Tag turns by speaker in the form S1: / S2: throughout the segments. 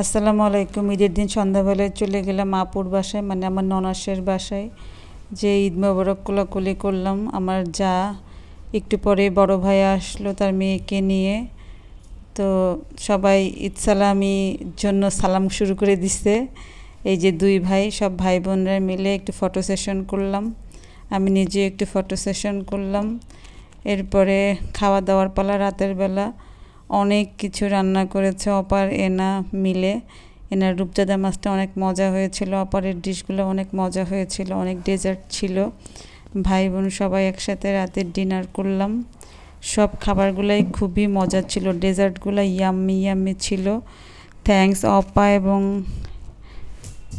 S1: আসসালামু আলাইকুম, ঈদের দিন সন্ধ্যাবেলায় চলে গেলাম আপুর বাসায় মানে আমার ননাসের বাসায়। যে ঈদ মোবারক কোলাকুলি করলাম, আমার যা, একটু পরে বড় ভাই আসলো তার মেয়েকে নিয়ে। তো সবাই ঈদ সালামি জন্য সালাম শুরু করে দিছে। এই যে দুই ভাই, সব ভাই বোনরা মিলে একটু ফটো সেশন করলাম। আমি নিজে একটু ফটো সেশন করলাম। এরপরে খাওয়া দাওয়ার পালা রাতের বেলা। অনেক কিছু রান্না করেছে অপার, এনা মিলে। এনার রূপচাঁদা মাছটা অনেক মজা হয়েছিল, অপারের ডিশগুলো অনেক মজা হয়েছিল, অনেক ডেজার্ট ছিল। ভাই বোন সবাই একসাথে রাতের ডিনার করলাম। সব খাবারগুলোই খুবই মজা ছিল, ডেজার্টগুলো ইয়াম্মি ইয়াম্মি ছিল। থ্যাঙ্কস অপা এবং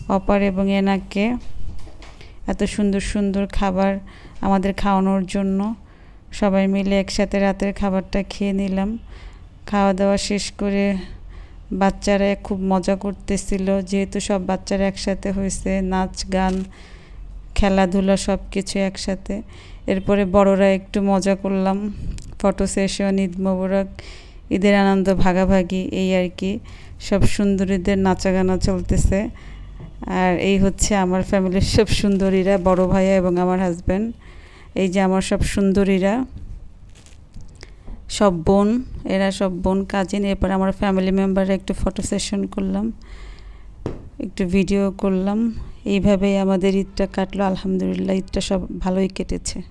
S1: অপার এবং এনাকে এত সুন্দর সুন্দর খাবার আমাদের খাওয়ানোর জন্য। সবাই মিলে একসাথে রাতের খাবারটা খেয়ে নিলাম। খাওয়া দাওয়া শেষ করে বাচ্চারা খুব মজা করতেছিল। যেহেতু সব বাচ্চারা একসাথে হয়েছে, নাচ, গান, খেলাধুলা সব কিছু একসাথে। এরপরে বড়রা একটু মজা করলাম। ফটো সেশন, ঈদ মোবারক, ঈদের আনন্দ ভাগাভাগি, এই আর কি। সব সুন্দরীদের নাচা গানা চলতেছে। আর এই হচ্ছে আমার ফ্যামিলির সব সুন্দরীরা, বড় ভাইয়া এবং আমার হাজব্যান্ড এই যে আমার সব সুন্দরীরা। সব বোন, এরা সব বোন কাজিন এরপর আমার ফ্যামিলি মেম্বারে একটু ফটো সেশন করলাম, একটু ভিডিও করলাম। এইভাবেই আমাদের ঈদটা কাটলো, আলহামদুলিল্লাহ, ঈদটা সব ভালোই কেটেছে।